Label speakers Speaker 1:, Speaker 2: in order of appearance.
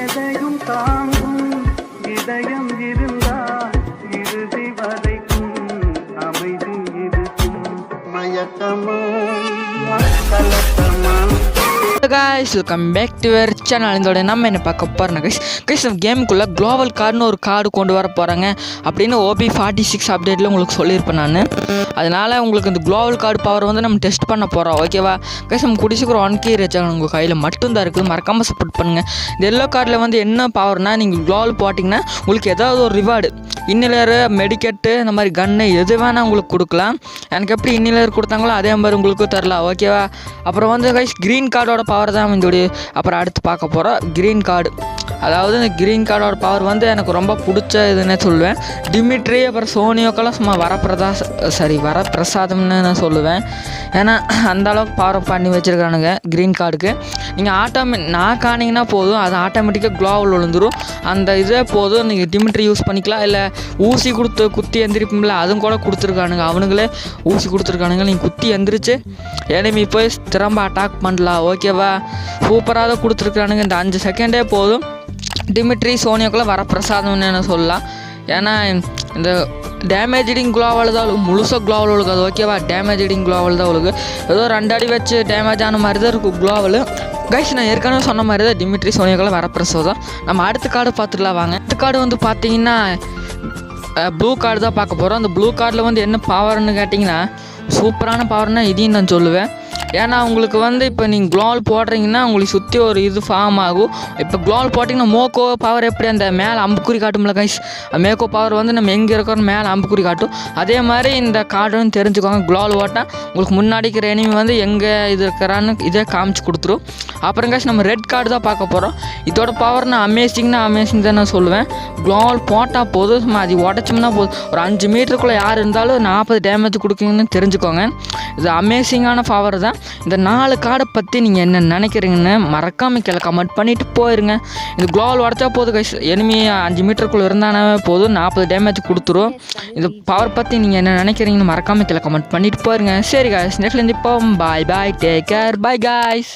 Speaker 1: எதையும் தாங்கும் இதயம் இருந்தால் இறுதி வரைக்கும் அமைதி இருக்கும். மயக்கமா hello
Speaker 2: guys welcome back to our channel இதோட நம்ம என்ன பார்க்க போகிறோம் கைஸ் கைஸ் நம்ம கேமுக்குள்ளே குளோபல் கார்டுன்னு ஒரு கார்டு கொண்டு வர போகிறாங்க அப்படின்னு ஓபி ஃபார்ட்டி சிக்ஸ் அப்டேட்டில் உங்களுக்கு சொல்லியிருப்பேன் நான். அதனால் உங்களுக்கு இந்த குளோபல் கார்டு பவர் வந்து நம்ம டெஸ்ட் பண்ண போகிறோம் ஓகேவா கைஸ் நம்ம குடிச்சுக்கிற ஒன் கே ரேச்சாக உங்கள் கையில் மட்டும்தான் இருக்குது. மறக்காமல் சப்போர்ட் பண்ணுங்கள் இந்த எல்லோ கார்டில் வந்து என்ன பவர்னால் நீங்கள் குளோபல் போட்டிங்கன்னா உங்களுக்கு ஏதாவது ஒரு ரிவார்டு இன்னிலரு மெடிக்கெட்டு இந்த மாதிரி கன்னு எது வேணால் உங்களுக்கு கொடுக்கலாம். எனக்கு எப்படி இன்னிலர் கொடுத்தாங்களோ அதே மாதிரி உங்களுக்கு தரலாம் ஓகேவா அப்புறம் வந்து கைஸ் க்ரீன் கார்டோட பவர் தான் இதோடைய அப்புறம் அடுத்து பார்க்க போகிறோம் க்ரீன் கார்டு அதாவது இந்த க்ரீன் கார்டோட பவர் வந்து எனக்கு ரொம்ப பிடிச்ச இதுன்னே சொல்லுவேன். டிமிட்ரி அப்புறம் சோனியோக்கெல்லாம் சும்மா வரப்பிரதா சரி வரப்பிரசாதம்னு நான் சொல்லுவேன். ஏன்னா அந்த அளவுக்கு பவர் பண்ணி வச்சுருக்கானுங்க க்ரீன் கார்டுக்கு நீங்கள் ஆட்டோமே நான் காணிங்கன்னா போதும் அது ஆட்டோமேட்டிக்காக க்ளோவில் விழுந்துரும். அந்த இதே போதும் நீங்கள் டிமிட்ரி யூஸ் பண்ணிக்கலாம். இல்லை ஊசி கொடுத்து குத்தி எந்திரிப்போம்ல அதுவும் கூட கொடுத்துருக்கானுங்க. அவனுங்களே ஊசி கொடுத்துருக்கானுங்க. நீங்கள் குத்தி எந்திரிச்சு எனிமி போய் திரும்ப அட்டாக் பண்ணலாம். ஓகேவா சூப்பராக தான் கொடுத்துருக்கானுங்க. இந்த அஞ்சு செகண்டே போதும். டிமிட்ரி சோனியாக்குள்ளே வர பிரசாதம்னு என்ன சொல்லலாம். ஏன்னா இந்த டேமேஜிங் குளோவால் தான் அவளுக்கு. முழுசாக குளோவல் அவளுக்கு. அது ஓகேவா டேமேஜிங் குளோவல் தான் அவளுக்கு. ஏதோ ரெண்டு அடி வச்சு டேமேஜ் ஆன மாதிரி தான் இருக்கும் குளோவல் கைஸ் நான் ஏற்கனவே சொன்ன மாதிரி தான் டிமிட்ரி சோனியாக்கெல்லாம் வர தான். நம்ம அடுத்த கார்டு பார்த்துக்கலாம் வாங்க. அடுத்த கார்டு வந்து பார்த்தீங்கன்னா ப்ளூ கார்டு தான் பார்க்க போகிறோம் அந்த ப்ளூ கார்டில் வந்து என்ன பவர்னு கேட்டிங்கன்னா சூப்பரான பவர்னால் இதையும் நான் சொல்லுவேன். ஏன்னா உங்களுக்கு வந்து இப்போ நீங்கள் க்ளோல் போடுறீங்கன்னா உங்களுக்கு சுற்றி ஒரு இது ஃபார்ம் ஆகும். இப்போ க்ளோல் போட்டிங்கன்னா மோக்கோ பவர் எப்படி? அந்த மேலே அம்புக்குறி காட்டும்ல கைஸ் மேக்கோ பவர் வந்து நம்ம எங்கே இருக்கிறோம் மேலே அம்புக்குறி காட்டும். அதே மாதிரி இந்த கார்டுன்னு தெரிஞ்சுக்கோங்க. க்ளோல் ஓட்டால் உங்களுக்கு முன்னாடி இருக்கிற எனிமி வந்து எங்கே இது இருக்கிறான்னு இதே காமிச்சு கொடுத்துரும். அப்புறம் கைஸ் நம்ம ரெட் கார்டு தான் பார்க்க போகிறோம் இதோட பவர் நான் அமேசிங்னா அமேசிங் தான் நான் சொல்லுவேன். க்ளோல் போட்டால் போதும். சும்மா அது உடச்சோம்னா போதும். ஒரு அஞ்சு மீட்டருக்குள்ளே யார் இருந்தாலும் நாற்பது டேமேஜ் கொடுக்குங்கன்னு தெரிஞ்சுக்கோங்க. இது அமேசிங்கான பவர் தான். இந்த நாலு கார்டை பற்றி நீங்கள் என்ன நினைக்கிறீங்கன்னு மறக்காமல் கீழே கமெண்ட் பண்ணிவிட்டு போயிருங்க. இந்த குளோவல் உடச்சா போதும் கைஸ் எனிமி அஞ்சு மீட்டருக்குள்ளே இருந்தானே போதும் நாற்பது டேமேஜ் கொடுத்துரும். இந்த பவர் பற்றி நீங்கள் என்ன நினைக்கிறீங்கன்னு மறக்காமல் கீழே கமெண்ட் பண்ணிவிட்டு போயிருங்க. சரி காய்ஸ் நெக்ஸ்ட்லேருந்து இப்போ bye bye take care bye guys